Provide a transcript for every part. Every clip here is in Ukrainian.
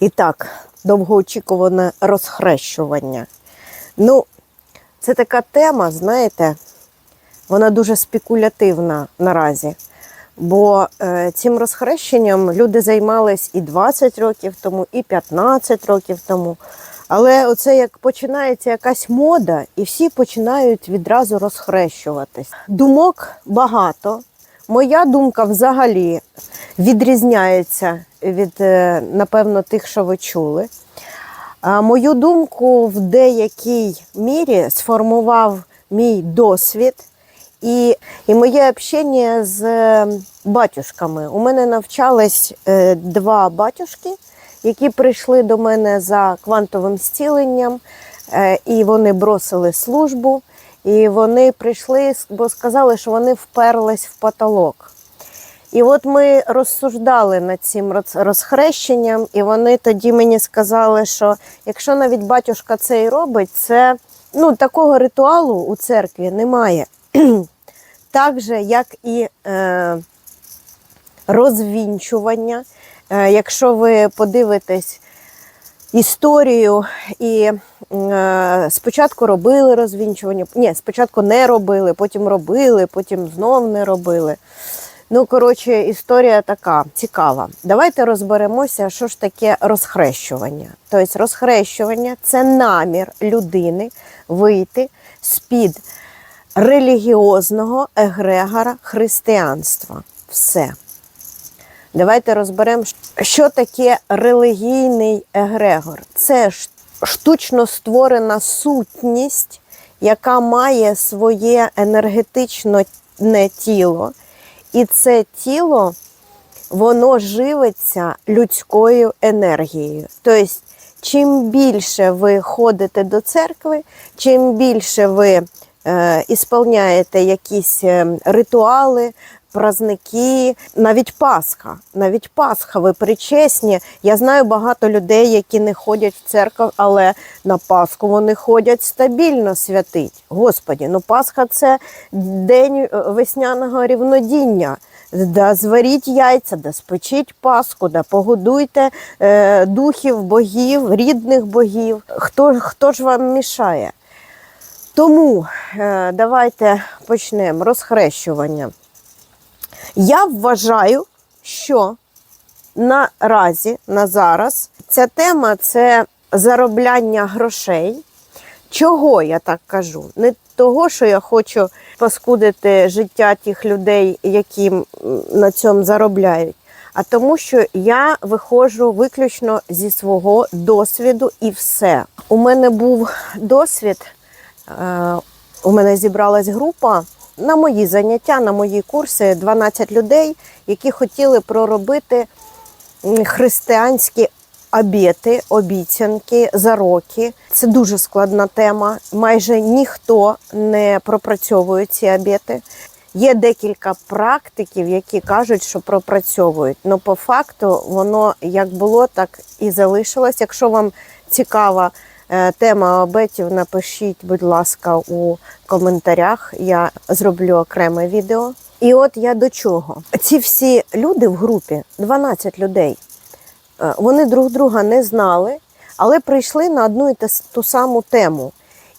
І так, довгоочікуване розхрещування. Ну, це така тема, знаєте, вона дуже спекулятивна наразі. Бо е, цим розхрещенням люди займались і 20 років тому, і 15 років тому. Але оце як починається якась мода, і всі починають відразу розхрещуватись. Думок багато. Моя думка взагалі відрізняється від, е, напевно, тих, що ви чули. Мою думку в деякій мірі сформував мій досвід і, і моє общення з е, батюшками. У мене навчались е, два батюшки, які прийшли до мене за квантовим зціленням, і вони бросили службу. І вони прийшли, бо сказали, що вони вперлись в потолок. І от ми розсуждали над цим розхрещенням, і вони тоді мені сказали, що якщо навіть батюшка це і робить, це ну, такого ритуалу у церкві немає. Так же, як і е, розвінчування. Е, якщо ви подивитесь історію і е, спочатку робили розвінчування, ні, спочатку не робили, потім робили, потім знов не робили. Ну, коротше, історія така цікава. Давайте розберемося, що ж таке розхрещування. Тобто, розхрещування це намір людини вийти з-під релігіозного егрегора християнства. Все. Давайте розберемо, що таке релігійний егрегор. Це штучно створена сутність, яка має своє енергетичне тіло. І це тіло, воно живиться людською енергією. Тобто, чим більше ви ходите до церкви, чим більше ви е, ісполняєте якісь е, ритуали, праздники, навіть Пасха. Навіть Пасха, ви причесні. Я знаю багато людей, які не ходять в церкву, але на Пасху вони ходять стабільно святить. Господі, ну Пасха це день е, весняного рівнодіння. Да зваріть яйця, да спечіть Пасху, да погодуйте е, духів, богів, рідних богів. Хто, хто ж вам мішає? Тому е, давайте почнемо розхрещування. Я вважаю, що наразі, на зараз, ця тема це заробляння грошей. Чого я так кажу? Не того, що я хочу паскудити життя тих людей, які на цьому заробляють, а тому, що я виходжу виключно зі свого досвіду і все. У мене був досвід, е, у мене зібралась група на мої заняття, на мої курси 12 людей, які хотіли проробити християнські обіти, обіцянки, зароки. Це дуже складна тема. Майже ніхто не пропрацьовує ці обіти. Є декілька практиків, які кажуть, що пропрацьовують. Ну, по факту, воно як було, так і залишилось. Якщо вам цікава тема обетів, напишіть, будь ласка, у коментарях. Я зроблю окреме відео. І от я до чого. Ці всі люди в групі, 12 людей, Е, Вони друг друга не знали, але прийшли на одну і ту саму тему.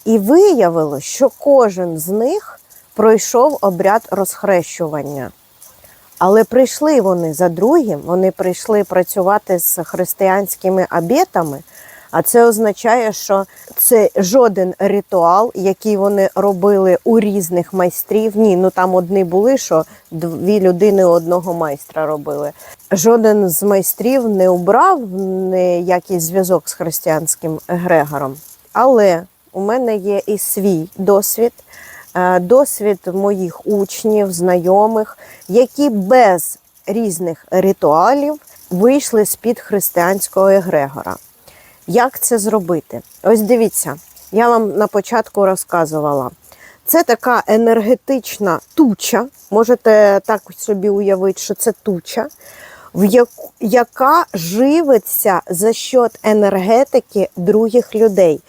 І виявилось, що кожен з них пройшов обряд розхрещування. Але прийшли вони за другим, вони прийшли працювати з християнськими обетами, а це означає, що це жоден ритуал, який вони робили у різних майстрів. Ні, ну там одні були, що дві людини одного майстра робили. Жоден з майстрів не убрав ніякий зв'язок з християнським егрегором. Але у мене є і свій досвід, е, досвід моїх учнів, знайомих, які без різних ритуалів вийшли з-під християнського егрегора. Як це зробити? Ось дивіться, я вам на початку розказувала. Це така енергетична туча. Можете так собі уявити, що це туча, яка живиться за счет енергетики других людей.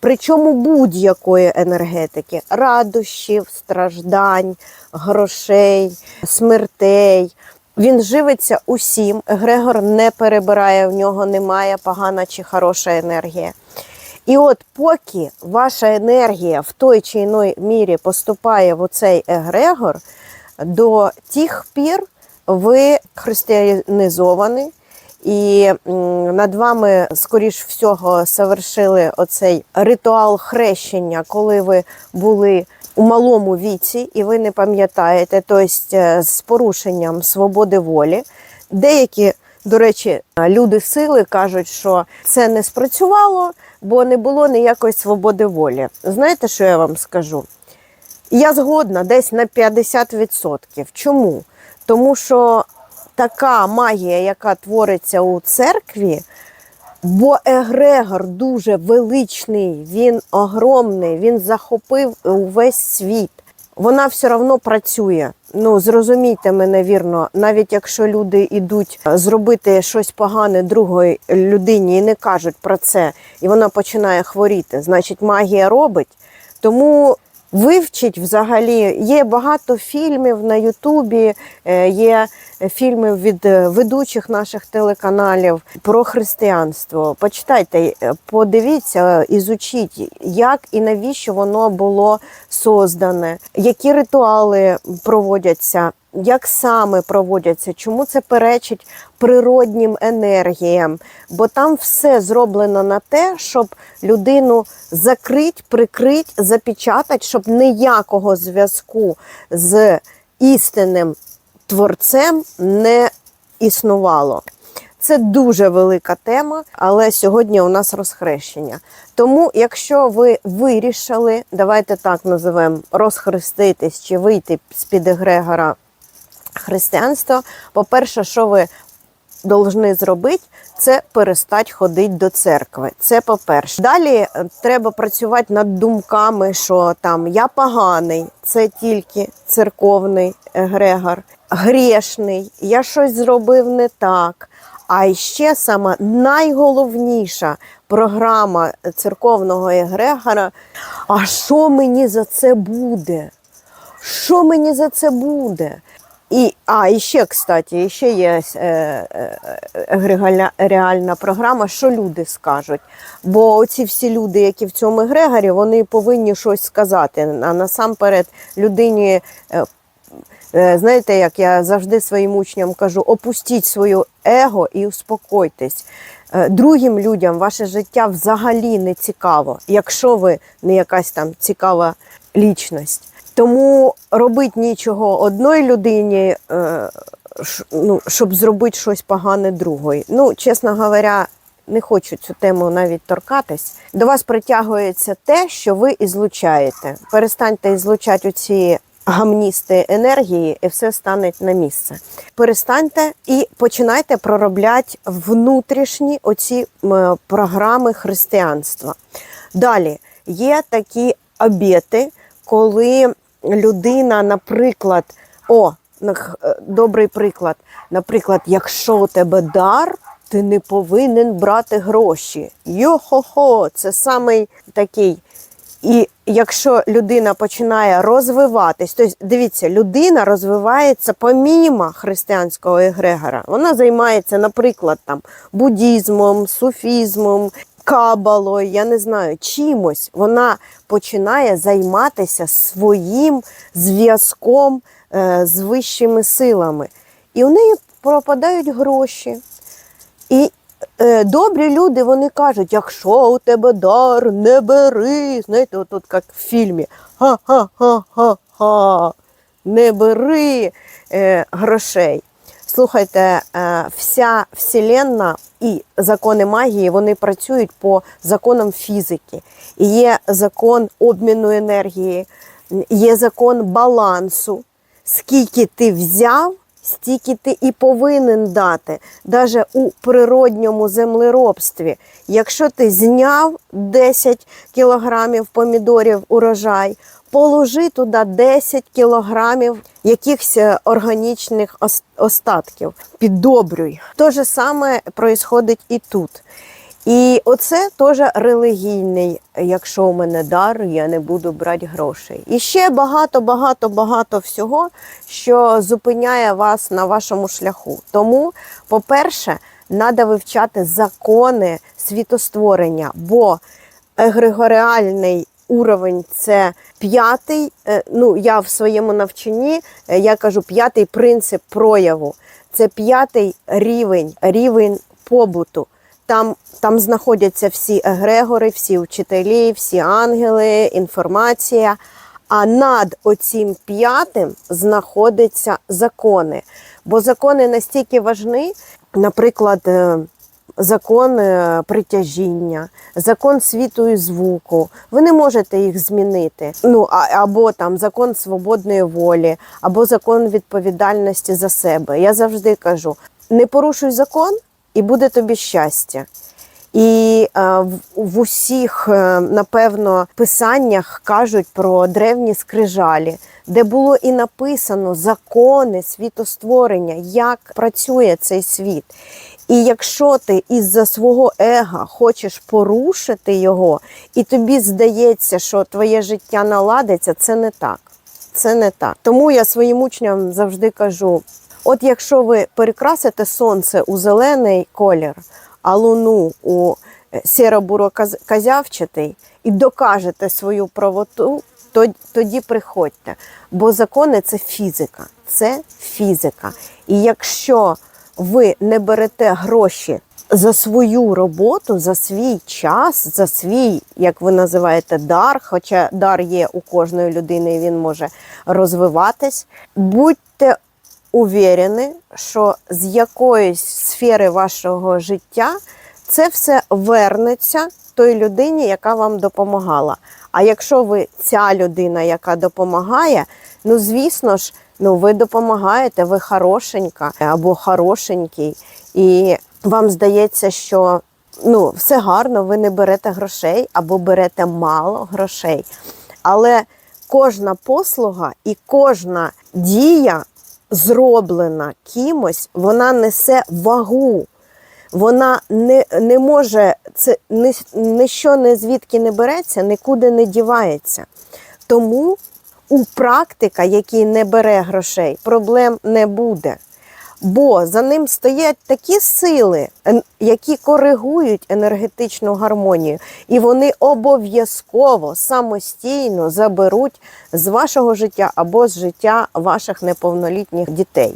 Причому будь-якої енергетики: радощів, страждань, грошей, смертей, Він живиться усім. Егрегор не перебирає, в нього немає погана чи хороша енергія. І от поки ваша енергія в той чи іной мірі поступає в оцей егрегор, до тих пір ви християнізовані, і над вами, скоріш всього, совершили оцей ритуал хрещення, коли ви були у малому віці, і ви не пам'ятаєте, тобто е, з порушенням свободи волі. Деякі, до речі, люди сили кажуть, що це не спрацювало, бо не було ніякої свободи волі. Знаєте, що я вам скажу? Я згодна десь на 50%. Чому? Тому що така магія, яка твориться у церкві, бо Егрегор дуже величний, він огромний, він захопив увесь світ. Вона все одно працює. Ну зрозумійте мене вірно, навіть якщо люди йдуть зробити щось погане другої людині і не кажуть про це, і вона починає хворіти, значить магія робить. Тому вивчить взагалі. Є багато фільмів на Ютубі, е, є фільми від е, ведучих наших телеканалів про християнство. Почитайте, е, подивіться, ізучіть, як і навіщо воно було создане, які ритуали проводяться. Як саме проводяться, чому це перечить природнім енергіям? Бо там все зроблено на те, щоб людину закрить, прикрить, запечатати, щоб ніякого зв'язку з істинним творцем не існувало. Це дуже велика тема, але сьогодні у нас розхрещення. Тому, якщо ви вирішили, давайте так називемо, розхреститись чи вийти з-під егрегора християнства, по-перше, що ви повинні зробити, це перестати ходити до церкви. Це по-перше. Далі е, треба працювати над думками, що там я поганий, це тільки церковний егрегор, грішний, я щось зробив не так. А ще сама найголовніша програма церковного егрегора. А що мені за це буде? Що мені за це буде? І, а, і ще, кстати, ще є е, е, егрегоріальна програма, що люди скажуть. Бо оці всі люди, які в цьому егрегорі, вони повинні щось сказати. А насамперед людині, е, е, знаєте, як я завжди своїм учням кажу, опустіть своє его і успокойтесь. Другим людям ваше життя взагалі не цікаво, якщо ви не якась там цікава лічність. Тому робити нічого одній людині, е, ну, щоб зробити щось погане другої. Ну, чесно говоря, не хочу цю тему навіть торкатись. До вас притягується те, що ви ізлучаєте. Перестаньте ізлучати оці гамністи енергії, і все стане на місце. Перестаньте і починайте проробляти внутрішні оці програми християнства. Далі є такі обіти, коли людина, наприклад, о, е, добрий приклад. Наприклад, якщо у тебе дар, ти не повинен брати гроші. Йо-хо-хо, це самий такий. І якщо людина починає розвиватись, то дивіться, людина розвивається помімо християнського егрегора. Вона займається, наприклад, там буддізмом, суфізмом, кабалою, я не знаю, чимось. Вона починає займатися своїм зв'язком е, з вищими силами. І у неї пропадають гроші. І е, добрі люди вони кажуть, якщо у тебе дар, не бери. Знаєте, от, от як в фільмі. Ха-ха-ха-ха-ха. Не бери е, грошей. Слухайте, е, вся вселенна і закони магії вони працюють по законам фізики. Є закон обміну енергії, є закон балансу. Скільки ти взяв, стільки ти і повинен дати, навіть у природньому землеробстві. Якщо ти зняв 10 кілограмів помідорів урожай, положи туди 10 кілограмів якихось е, органічних остатків. Піддобрюй. Те же саме відбувається і тут. І оце теж релігійний, якщо у мене дар, я не буду брати грошей. І ще багато, багато, багато всього, що зупиняє вас на вашому шляху. Тому, по-перше, треба вивчати закони світостворення, бо егрегоріальний уровень це п'ятий. е, Ну, я в своєму навчанні е, я кажу п'ятий принцип прояву. Це п'ятий рівень, рівень побуту. Там, там знаходяться всі егрегори, всі вчителі, всі ангели, інформація. А над оцім п'ятим знаходяться закони. Бо закони настільки важні, наприклад, е, закон е, притяжіння, закон світу і звуку. Ви не можете їх змінити. Ну або там закон свободної волі, або закон відповідальності за себе. Я завжди кажу: не порушуй закон, і буде тобі щастя. І е, в, усіх, е, напевно, писаннях кажуть про древні скрижалі, де було і написано закони світостворення, як працює цей світ. І якщо ти із-за свого ега хочеш порушити його, і тобі здається, що твоє життя наладиться, це не так. Це не так. Тому я своїм учням завжди кажу: от якщо ви перекрасите сонце у зелений колір, а луну у е, сіро-буро-казявчатий і докажете свою правоту, тоді приходьте. Бо закони це фізика. Це фізика. І якщо ви не берете гроші за свою роботу, за свій час, за свій, як ви називаєте, дар, хоча дар є у кожної людини, і він може розвиватись, будьте уверені, що з якоїсь сфери вашого життя це все вернеться той людині, яка вам допомагала. А якщо ви ця людина, яка допомагає, ну звісно ж, ну ви допомагаєте, ви хорошенька або хорошенький, і вам здається, що ну все гарно, ви не берете грошей або берете мало грошей. Але кожна послуга і кожна дія, зроблена кимось, вона несе вагу. Вона не, не може, це ні, ніщо не звідки не береться, нікуди не дівається. Тому у практика, який не бере грошей, проблем не буде. Бо за ним стоять такі сили, які коригують енергетичну гармонію, і вони обов'язково самостійно заберуть з вашого життя або з життя ваших неповнолітніх дітей.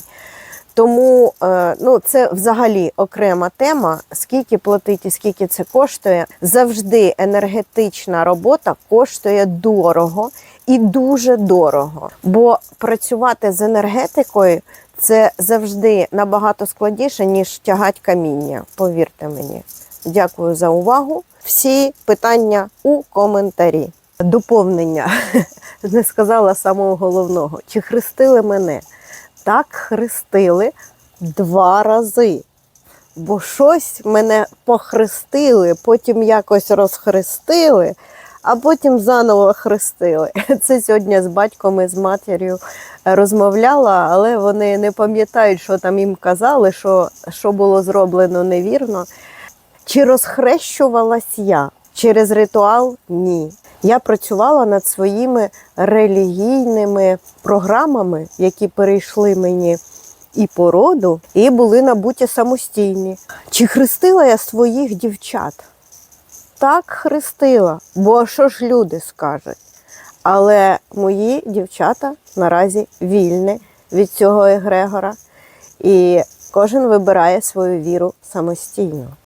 Тому е, ну, це взагалі окрема тема. Скільки платить і скільки це коштує. Завжди енергетична робота коштує дорого і дуже дорого. Бо працювати з енергетикою це завжди набагато складніше, ніж тягати каміння. Повірте мені. Дякую за увагу. Всі питання у коментарі. Доповнення не сказала самого головного. Чи хрестили мене? Так хрестили два рази. Бо щось мене похрестили, потім якось розхрестили, а потім заново хрестили. Це сьогодні з батьком і з матір'ю розмовляла, але вони не пам'ятають, що там їм казали, що, що було зроблено невірно. Чи розхрещувалась я через ритуал? Ні. Я працювала над своїми релігійними програмами, які перейшли мені і по роду, і були набуті самостійні. Чи хрестила я своїх дівчат? Так хрестила, бо що ж люди скажуть? Але мої дівчата наразі вільні від цього егрегора, і кожен вибирає свою віру самостійно.